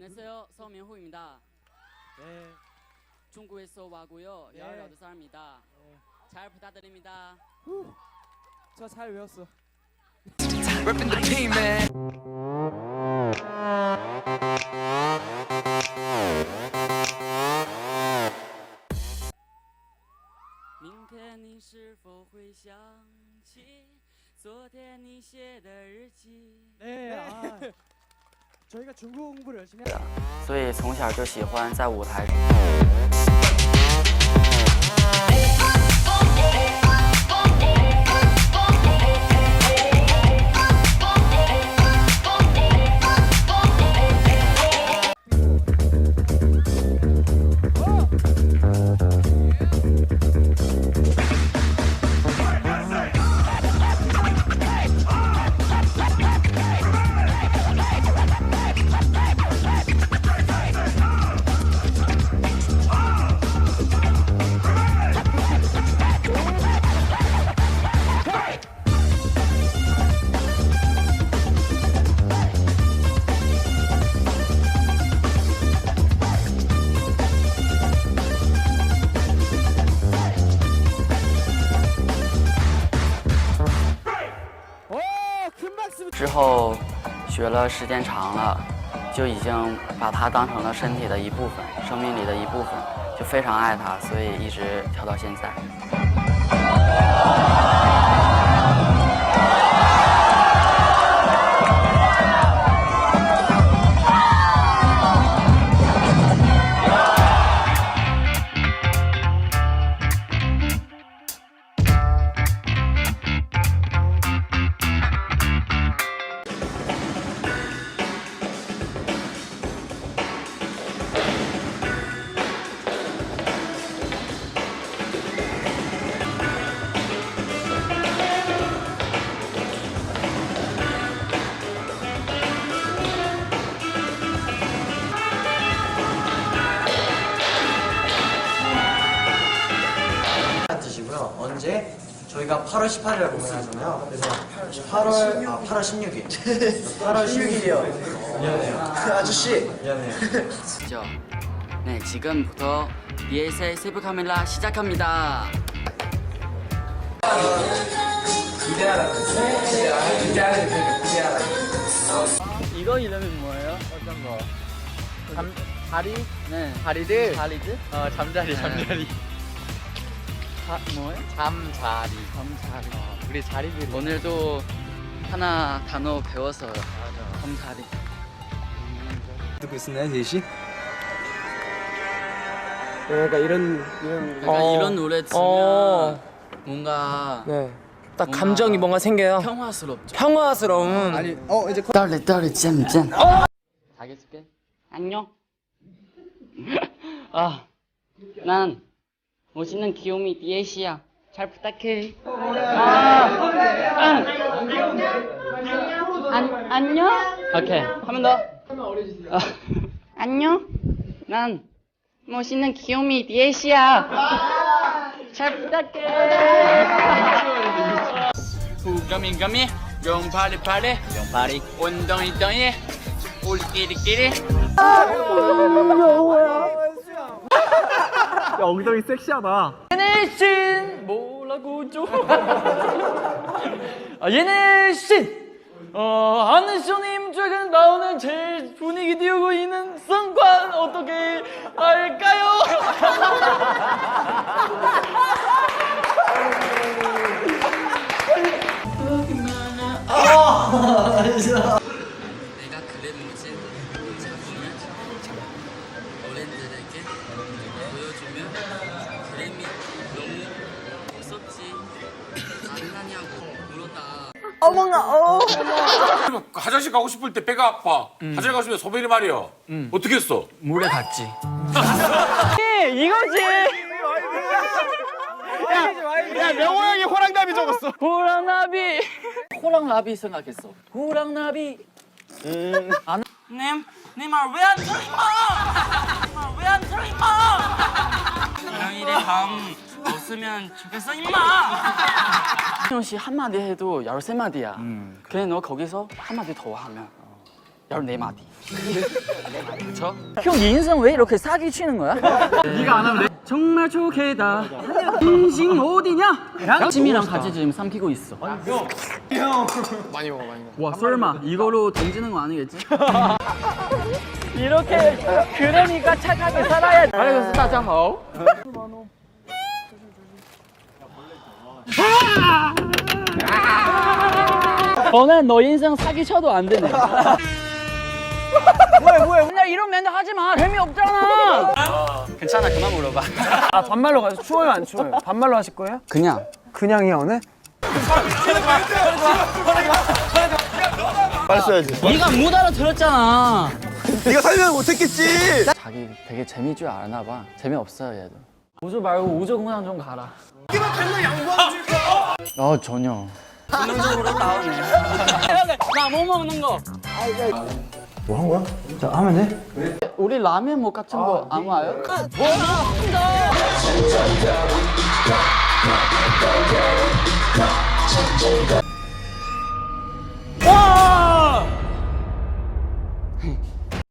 안녕하세요. 서민호입니다. 네. 중국에서 왔고요. 네. 18살입니다. 잘 부탁드립니다. 저 잘 외웠어. Repping the team, man. 明天你是否会想起昨天你写的日记？ 네. 아, 所以从小就喜欢在舞台。之后学了时间长了，就已经把它当成了身体的一部分，生命里的一部分，就非常爱它，所以一直跳到现在。 드시고요. 언제? 저희가 8월 18일에 공연하잖아요. 그래서 8월 아 8월 16일. 8월 16일이요. 미안해요. 아저씨. 미안해요. 죠. 네, 지금부터 BS의 세부 카메라 시작합니다. 이거 이름이 뭐예요? 어떤 거? 잠 다리 네. 다리들. 다리즈? 어 잠자리 네. 잠자리. 자, 뭐예요? 잠자리. 잠자리. 어, 우리 자리들이. 오늘도 하나 단어 배웠어요. 잠자리. 듣고 있었나요, 제시? 그러니까 이런 이런. 약간 어. 이런 노래 들으면 어. 뭔가 네. 딱 뭔가 감정이 뭔가 생겨요. 평화스럽죠. 평화스러운. 아니, 어 이제 떨리 떨리 잼잼. 자기소개. 안녕. 아, 난 멋있는 귀요미 디에시야. 잘 부탁해. 아, 응. 안, 안녕? 오케이. 한 번 더. 아, 안녕. 난 멋있는 귀요미 디에시야. 잘 부탁해. 우가미 가미 용파리 파리 용파리 운동이 동이 우리끼리끼리 야 엉덩이 섹시하다. 얘네 신 뭐라고 좀. 아 얘네 신. 어 하늘 쇼님 최근 나오는 제일 분위기 띄우고 있는 성관 어떻게 할까요? 물었다 화장실 가고 싶을 때 배가 아파. 화장실 가고 싶을 때 소변이 말이야. 어떻게 했어? 물에 닿지 이거지. 야 명호 형이 호랑나비 적었어. 호랑나비. 호랑나비 생각했어. 호랑나비. 님, 님말왜안 들어 임마 왜안 들어 임마 고양이를 밤 없으면 좋겠어 임마 형 씨 한마디 해도 열세 마디야 근데 너 거기서 한마디 더 하면 14마디. 저? 형, 네 인생 왜 이렇게 사기 치는 거야? 네가 안 하면 돼. 정말 좋겠다. 인생 어디냐? 양심이랑 같이 지금 삼키고 있어. 형. 많이 먹어, 많이 먹어. 와, 설마 이거로 던지는 거 아니겠지? 이렇게 그러니까 착하게 살아야지. 알겠어, 大家好. 너는 너 인생 사기 쳐도 안 되네. 뭐야 뭐야 그냥 이런 멘트 하지 마 재미없잖아 괜찮아, 그만 물어봐. 아 반말로 가서 추워요 안 추워요? 반말로 하실 거예요? 그냥. 그냥이야 오늘? 네가 못 알아들었잖아 네가 설명 못했겠지. 자기 되게 재미줄 줄 아나 봐. 재미없어요, 얘도. 우주 말고 우주공장 좀 가라 어, 전혀. 본능적으로 나오네 나뭐 먹는 거 뭐 한 거야? 자 하면 돼? 우리 라면 뭐 같은 거 안 와요?